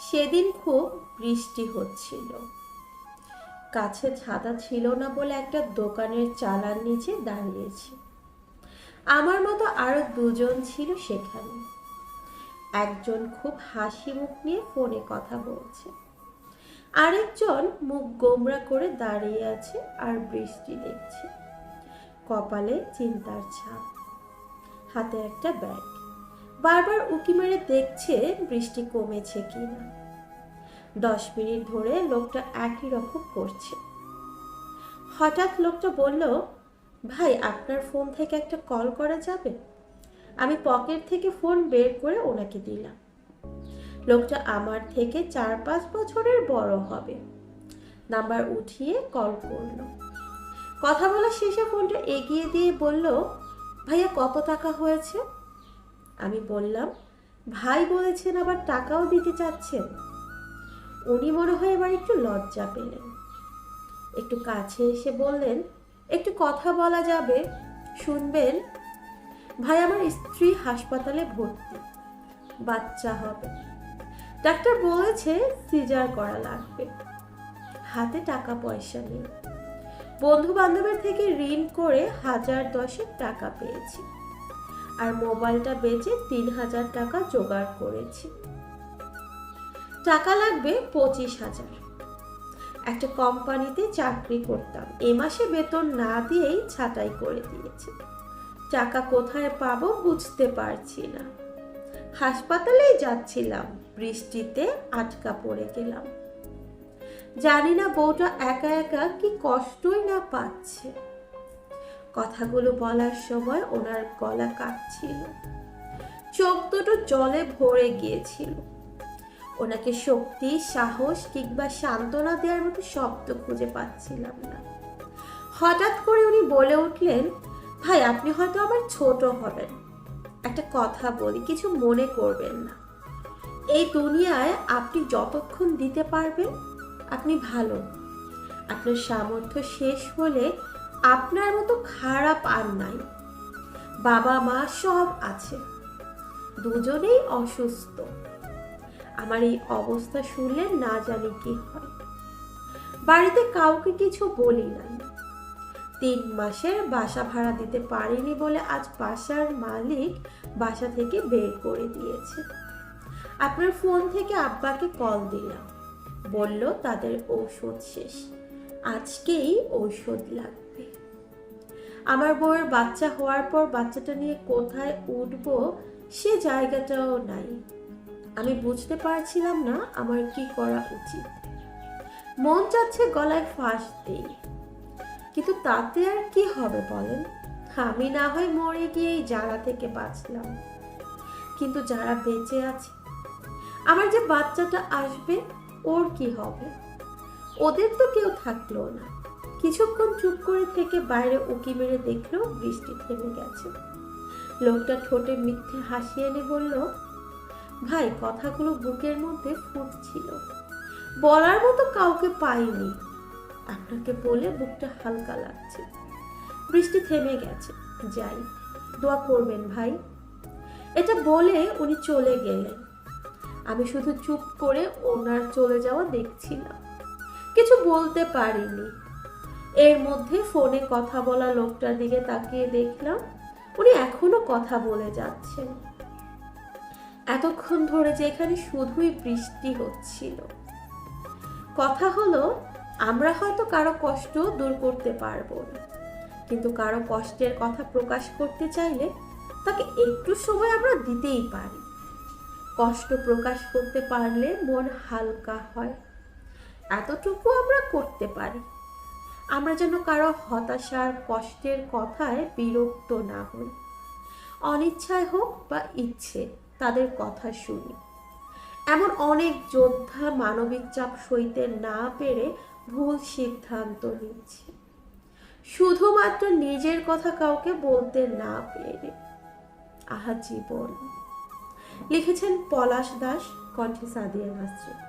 সেদিন খুব বৃষ্টি হচ্ছিল। কাছে ছাতা ছিল না বলে একটা দোকানের চালার নিচে দাঁড়িয়েছি। আমার মতো আরও দুজন ছিল সেখানে। একজন খুব হাসি মুখ নিয়ে ফোনে কথা বলছে। আরেকজন মুখ গোমরা করে দাঁড়িয়ে আছে আর বৃষ্টি দেখছে। কপালে চিন্তার ছাপ। হাতে একটা ব্যাগ। বারবার উকি মেরে দেখছে বৃষ্টি কমেছে কি না দশ মিনিট ধরে লোকটা একই রকম করছে। হঠাৎ লোকটা বলল, ভাই, আপনার ফোন থেকে একটা কল করা যাবে? আমি পকেট থেকে ফোন বের করে ওনাকে দিলাম। লোকটা আমার থেকে চার পাঁচ বছরের বড় হবে। নাম্বার উঠিয়ে কল করল। কথা বলা শেষে ফোনটা এগিয়ে দিয়ে বলল, ভাইয়া, কত টাকা হয়েছে? আমি বললাম, ভাই বলেছেন আবার টাকাও দিতে চাচ্ছেন। উনি মনে হয় এবার একটু লজ্জা পেলেন। একটু কাছে এসে বললেন, একটু কথা বলা যাবে, শুনবেন? ভাই আমার স্ত্রী হাসপাতালে ভর্তি, বাচ্চা হবে। ডাক্তার বলেছে সিজার করা লাগবে। হাতে টাকা পয়সা নেই। বন্ধু বান্ধবের থেকে ঋণ করে হাজার দশেক টাকা পেয়েছি। আর মোবাইলটা বেচে তিন হাজার টাকা জোগাড় করেছি। টাকা লাগবে পঁচিশ হাজার। একটা কোম্পানিতে চাকরি করতাম। এ মাসে বেতন না দিয়েই ছাঁটাই করে দিয়েছে। টাকা কোথায় পাবো বুঝতে পারছি না। হাসপাতালেই যাচ্ছিলাম, বৃষ্টিতে আটকা পড়ে গেলাম। জানি না বউটা একা একা কি কষ্টই না পাচ্ছে। কথাগুলো বলার সময় ওনার গলা কাঁপছিল। চোখ দুটো জলে ভরে গিয়েছিল। ওনাকে শক্তি, সাহস কিংবা সান্ত্বনা দেওয়ার মতো শব্দ খুঁজে পাচ্ছিলাম না। হঠাৎ করে উনি বলে উঠলেন, ভাই, আপনি হয়তো আমার ছোট হবেন। একটা কথা বলি, কিছু মনে করবেন না। এই দুনিয়ায় আপনি যতক্ষণ দিতে পারবেন, আপনি ভালো। আপনার সামর্থ্য শেষ হলে আপনার মতো খারাপ আর নাই। বাবা মা সব আছে। দুজনেই অসুস্থ। আমার এই অবস্থা শুনলে না জানি কি হয়। বাড়িতে কাউকে কিছু বলি নাই। তিন মাসের বাসা ভাড়া দিতে পারিনি বলে আজ বাসার মালিক বাসা থেকে বের করে দিয়েছে। আপনার ফোন থেকে আব্বাকে কল দিলাম। বলল তাদের ঔষধ শেষ। আজকেই ঔষধ লাগবে। আমার বউয়ের বাচ্চা হওয়ার পর বাচ্চাটা নিয়ে কোথায় উঠবো সে জায়গাটাও নাই। আমি বুঝতে পারছিলাম না আমার কি করা উচিত। মন চাচ্ছে গলায় ফাঁস দেই। কিন্তু তাতে আর কি হবে বলেন? আমি না হয় মরে গিয়ে এই জায়গা থেকে বাঁচলাম। কিন্তু যারা বেঁচে আছে, আমার যে বাচ্চাটা আসবে, ওর কি হবে? ওদের তো কেউ থাকল না। কিছুক্ষণ চুপ করে থেকে বাইরে উকি মেরে দেখল বৃষ্টি থেমে গেছে। লোকটা ঠোঁটে মিথ্যে হাসি এনে বলল, ভাই, কথাগুলো বুকের মধ্যে ফুটছিল। বলার মতো কাউকে পাইনি। আপনাকে বলে বুকটা হালকা লাগছে। বৃষ্টি থেমে গেছে। যাই, দোয়া করবেন ভাই। এটা বলে উনি চলে গেলেন। আমি শুধু চুপ করে ওনার চলে যাওয়া দেখছিলাম। কিছু বলতে পারিনি। এর মধ্যে ফোনে কথা বলা লোকটার দিকে তাকিয়ে দেখলাম, উনি এখনও কথা বলে যাচ্ছেন। এতক্ষণ ধরে যে এখানে শুধুই বৃষ্টি হচ্ছিল। কথা হলো, আমরা হয়তো কারও কষ্ট দূর করতে পারব না। কিন্তু কারও কষ্টের কথা প্রকাশ করতে চাইলে তাকে একটু সময় আমরা দিতেই পারি। কষ্ট প্রকাশ করতে পারলে মন হালকা হয়। এতটুকু আমরা করতে পারি। আমরা যেন কারও হতাশার, কষ্টের কথায় বিরক্ত না হই। অনিচ্ছায় হোক বা ইচ্ছে, তাদের কথা শুনি। এমন অনেক যোদ্ধা মানবিক চাপ সইতে না পেরে ভুল সিদ্ধান্ত নিচ্ছে। শুধুমাত্র নিজের কথা কাউকে বলতে না পেরে। আহা জীবন। লিখেছেন পলাশ দাস, কণ্ঠে সাদিয়া নাসরিন।